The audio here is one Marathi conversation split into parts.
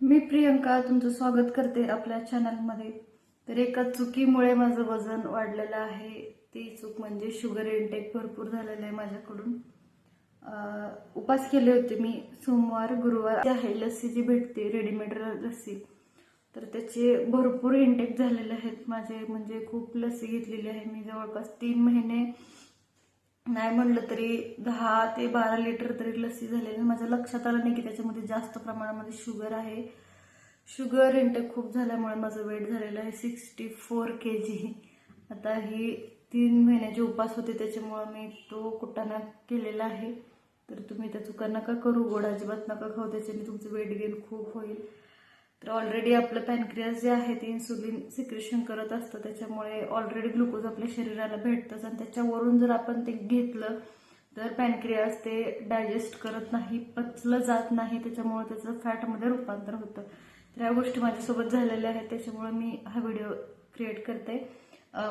मी प्रियंका तुमचं स्वागत करते आपल्या चॅनलमध्ये तर एका चुकीमुळे माझं वजन वाढलेलं आहे. ती चूक म्हणजे शुगर इंटेक भरपूर झालेलं आहे माझ्याकडून. उपास केले होते मी सोमवार गुरुवार. जी आहे लस्सी जी भेटते रेडीमेड लस्सी. तर त्याचे भरपूर इंटेक झालेले आहेत. माझे म्हणजे खूप लस्सी घेतलेली आहे मी. जवळपास तीन महिने नाही म्हणलं तरी दहा ते बारा लिटर तरी लस्सी झालेली माझ्या लक्षात आलं नाही की त्याच्यामध्ये जास्त प्रमाणामध्ये शुगर आहे. शुगर इंटेक खूप झाल्यामुळे माझं वेट झालेलं आहे सिक्स्टी फोर के जी आता ही तीन महिन्याचे उपास होते त्याच्यामुळं मी तो कुटाणा केलेला आहे. तर तुम्ही त्या चुका नका करू गोड अजिबात नका खाऊ त्याच्याने तुमचं वेट गेन खूप होईल. तर ऑलरेडी आपलं पॅनक्रियास जे आहे ते इन्सुलिन सिक्रेशन करत असतं त्याच्यामुळे ऑलरेडी ग्लुकोज आपल्या शरीराला भेटतंच आणि त्याच्यावरून जर आपण ते घेतलं तर पॅनक्रियास ते डायजेस्ट करत नाही पचलं जात नाही त्याच्यामुळे त्याचं फॅटमध्ये रूपांतर होतं. तर या गोष्टी माझ्यासोबत झालेल्या आहेत त्याच्यामुळे मी हा व्हिडिओ क्रिएट करते.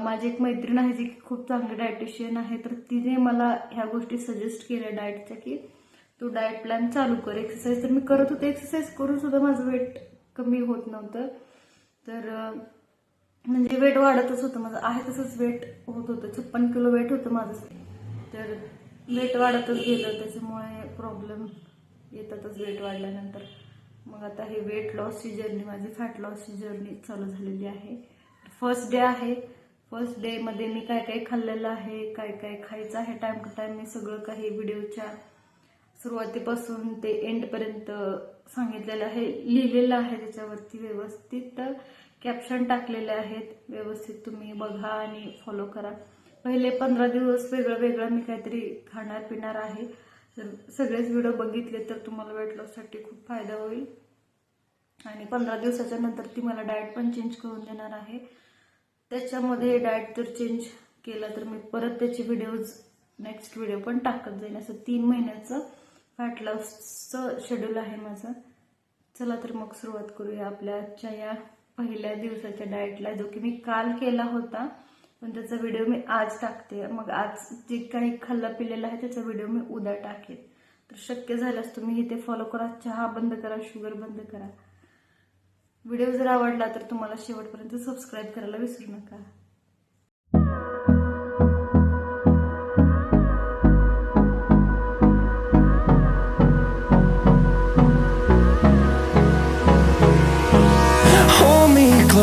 माझी एक मैत्रीण आहे जी की खूप चांगली डायटिशियन आहे तर तिने मला ह्या गोष्टी सजेस्ट केल्या डाएटच्या की तू डाएट प्लॅन चालू कर एक्सरसाइज तर मी करत होते एक्सरसाइज करून सुद्धा माझं वेट कमी होत नव्हतं. तर म्हणजे वेट वाढतच होतं माझं. आहे तसंच वेट होत होतं. छप्पन किलो वेट होतं माझं. तर वेट वाढतच गेलं. त्याच्यामुळे प्रॉब्लेम येतातच वेट वाढल्यानंतर. मग आता हे वेट लॉसची जर्नी माझी फॅट लॉसची जर्नी चालू झालेली आहे. फर्स्ट डे आहे. फर्स्ट डेमध्ये मी काय काय खाल्लेलं आहे काय काय खायचं आहे टाईम टू टाईम मी सगळं काही व्हिडिओच्या सुरुवातीपासून ते एंडपर्यंत सांगितलेलं आहे लिहिलेलं आहे त्याच्यावरती व्यवस्थित. कॅप्शन टाकलेले आहेत व्यवस्थित तुम्ही बघा आणि फॉलो करा. पहिले पंधरा दिवस वेगळं वेगळं मी काहीतरी खाणार पिणार आहे. तर सगळेच व्हिडिओ बघितले तर तुम्हाला वेट लॉससाठी खूप फायदा होईल. आणि पंधरा दिवसाच्या नंतर ती मला डाएट पण चेंज करून देणार आहे. त्याच्यामध्ये डाएट जर चेंज केला तर मी परत त्याचे व्हिडिओज नेक्स्ट व्हिडिओ पण टाकत जाईन. असं तीन महिन्याचं फॅट लॉसचं शेड्यूल आहे माझं. चला तर मग सुरुवात करूया आपल्या आजच्या या पहिल्या दिवसाच्या डाएटला जो की मी काल केला होता पण त्याचा व्हिडिओ मी आज टाकते. मग आज जे काही खाल्लं पिलेलं आहे त्याचा व्हिडिओ मी उद्या टाकेन. तर शक्य झाल्यास तुम्ही इथे फॉलो करा. चहा बंद करा शुगर बंद करा. व्हिडिओ जर आवडला तर तुम्हाला शेवटपर्यंत सबस्क्राईब करायला विसरू नका.